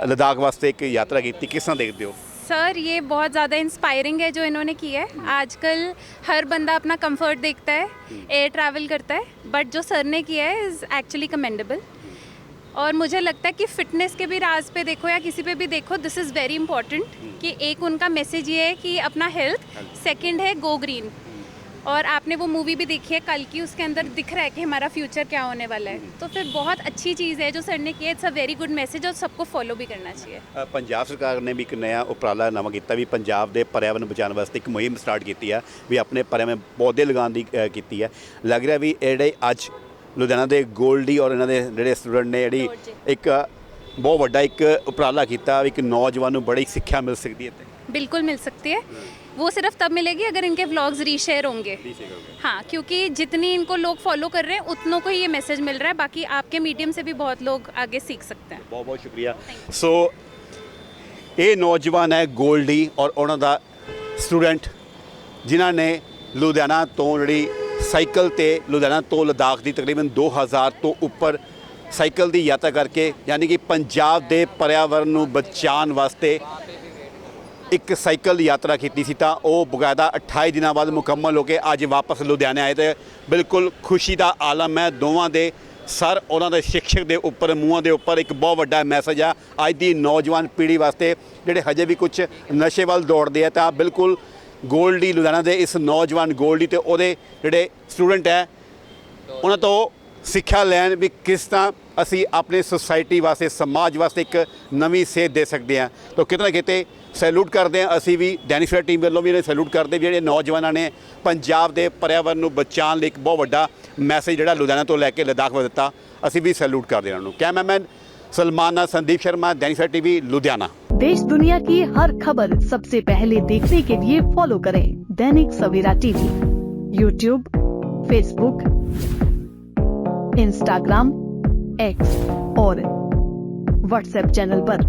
ਲਦਾਖ ਵਾਸਤੇ ਇੱਕ ਯਾਤਰਾ ਕੀਤੀ, ਕਿਸ ਤਰ੍ਹਾਂ ਦੇਖਦੇ ਹੋ? सर ये बहुत ज़्यादा इंस्पायरिंग है जो इन्होंने की है। आजकल हर बंदा अपना कंफर्ट देखता है एयर ट्रैवल करता है बट जो सर ने किया है इज़ एक्चुअली कमेंडेबल और मुझे लगता है कि फिटनेस के भी राज पे देखो या किसी पे भी देखो दिस इज़ वेरी इंपॉर्टेंट कि एक उनका मैसेज ये है कि अपना हेल्थ सेकेंड है गो ग्रीन और आपने वो मूवी भी देखी है कल की उसके अंदर दिख रहा है कि हमारा फ्यूचर क्या होने वाला है तो फिर बहुत अच्छी चीज़ है जो सर ने की है it's a very good message और सबको फॉलो भी करना चाहिए ਅ, ਪੰਜਾਬ ਸਰਕਾਰ ਨੇ ਵੀ ਇੱਕ ਨਵਾਂ ਉਪਰਾਲਾ ਨਵਾਂ ਕੀਤਾ ਵੀ ਪੰਜਾਬ ਦੇ ਪਰਿਆਵਰਨ ਬਚਾਉਣ ਵਾਸਤੇ ਇੱਕ ਮੁਹਿੰਮ ਸਟਾਰਟ ਕੀਤੀ ਹੈ ਵੀ ਆਪਣੇ ਪਰਿਆਵਰਨ ਪੌਦੇ ਲਗਾਉਣ ਦੀ ਅ, ਕੀਤੀ ਹੈ ਲੱਗ ਰਿਹਾ ਵੀ ਇਹ ਜਿਹੜੇ ਅੱਜ ਲੁਧਿਆਣਾ ਦੇ ਗੋਲਡੀ ਔਰ ਇਹਨਾਂ ਦੇ ਜਿਹੜੇ ਸਟੂਡੈਂਟ ਨੇ ਜਿਹੜੀ ਇੱਕ ਬਹੁਤ ਵੱਡਾ ਇੱਕ ਉਪਰਾਲਾ ਕੀਤਾ ਇੱਕ ਨੌਜਵਾਨ ਨੂੰ ਬੜੀ ਸਿੱਖਿਆ ਮਿਲ ਸਕਦੀ ਹੈ ਤੇ बिल्कुल मिल सकती है वो सिर्फ तब मिलेगी अगर इनके व्लॉग्स रीशेयर होंगे हाँ क्योंकि जितनी इनको लोग फॉलो कर रहे हैं उतनों को ही ये मैसेज मिल रहा है बाकी आपके मीडियम से भी बहुत लोग आगे सीख सकते हैं ਬਹੁਤ ਬਹੁਤ ਸ਼ੁਕਰੀਆ ਸੋ ਇਹ ਨੌਜਵਾਨ ਹੈ ਗੋਲਡੀ ਔਰ ਉਹਨਾਂ ਦਾ ਸਟੂਡੈਂਟ ਜਿਨ੍ਹਾਂ ਨੇ ਲੁਧਿਆਣਾ ਤੋਂ ਜਿਹੜੀ ਸਾਈਕਲ ਤੇ ਲੁਧਿਆਣਾ ਤੋਂ ਲਦਾਖ ਦੀ ਤਕਰੀਬਨ 2000 ਤੋਂ ਉੱਪਰ ਸਾਈਕਲ ਦੀ ਯਾਤਰਾ ਕਰਕੇ ਯਾਨੀ ਕਿ ਪੰਜਾਬ ਦੇ ਪਰਿਆਵਰਨ ਨੂੰ ਬਚਾਉਣ ਵਾਸਤੇ ਇੱਕ ਸਾਈਕਲ ਦੀ ਯਾਤਰਾ ਕੀਤੀ ਸੀ ਤਾਂ ਉਹ ਬਕਾਇਦਾ 28 ਦਿਨਾਂ ਬਾਅਦ ਮੁਕੰਮਲ ਹੋ ਕੇ ਅੱਜ ਵਾਪਸ ਲੁਧਿਆਣੇ ਆਏ ਤੇ ਬਿਲਕੁਲ ਖੁਸ਼ੀ ਦਾ ਆਲਮ ਹੈ। ਦੋਵਾਂ ਦੇ ਸਰ, ਉਹਨਾਂ ਦੇ ਸਿੱਖਿਅਕ ਦੇ ਉੱਪਰ, ਮੂੰਹਾਂ ਦੇ ਉੱਪਰ ਇੱਕ ਬਹੁਤ ਵੱਡਾ ਮੈਸੇਜ ਆ। ਅੱਜ ਦੀ ਨੌਜਵਾਨ ਪੀੜ੍ਹੀ ਵਾਸਤੇ ਜਿਹੜੇ ਹਜੇ ਵੀ ਕੁਝ ਨਸ਼ੇ ਵੱਲ ਦੌੜਦੇ ਆ ਤਾਂ ਬਿਲਕੁਲ ਗੋਲਡੀ ਲੁਧਿਆਣਾ ਦੇ ਇਸ ਨੌਜਵਾਨ ਗੋਲਡੀ ਤੇ ਉਹਦੇ ਜਿਹੜੇ ਸਟੂਡੈਂਟ ਹੈ, ਉਹਨਾਂ ਤੋਂ ਸਿੱਖਿਆ ਲੈਣ ਵੀ ਕਿਸ ਤਰ੍ਹਾਂ ਅਸੀਂ ਆਪਣੇ ਸੁਸਾਇਟੀ ਵਾਸਤੇ, ਸਮਾਜ ਵਾਸਤੇ ਇੱਕ ਨਵੀਂ ਸੇਧ ਦੇ ਸਕਦੇ ਹਾਂ। ਤਾਂ ਕਿਤੇ ਨਾ ਕਿਤੇ ਸੈਲੂਟ ਕਰਦੇ ਹਾਂ ਅਸੀਂ ਵੀ ਡੈਨਿਸਫਰ ਟੀਮ ਵੱਲੋਂ ਵੀ ਇਹਨੇ ਸੈਲੂਟ ਕਰਦੇ ਵੀ ਜਿਹੜੇ ਨੌਜਵਾਨਾਂ ਨੇ ਪੰਜਾਬ ਦੇ ਪਰਿਆਵਰਨ ਨੂੰ ਬਚਾਉਣ ਲਈ ਇੱਕ ਬਹੁਤ ਵੱਡਾ ਮੈਸੇਜ ਜਿਹੜਾ ਲੁਧਿਆਣਾ ਤੋਂ ਲੈ ਕੇ ਲਦਾਖ ਵੱਲ ਦਿੱਤਾ ਅਸੀਂ ਵੀ ਸੈਲੂਟ ਕਰਦੇ ਹਾਂ ਉਹਨਾਂ ਨੂੰ ਕੈਮਰਾਮੈਨ ਸਲਮਾਨ ਨਾਲ ਸੰਦੀਪ ਸ਼ਰਮਾ ਡੈਨਿਸਫਰ ਟੀਵੀ ਲੁਧਿਆਣਾ देश दुनिया की हर खबर सबसे पहले देखने के लिए फॉलो करें Dainik Savera TV YouTube Facebook Instagram X और व्हाट्सएप चैनल पर।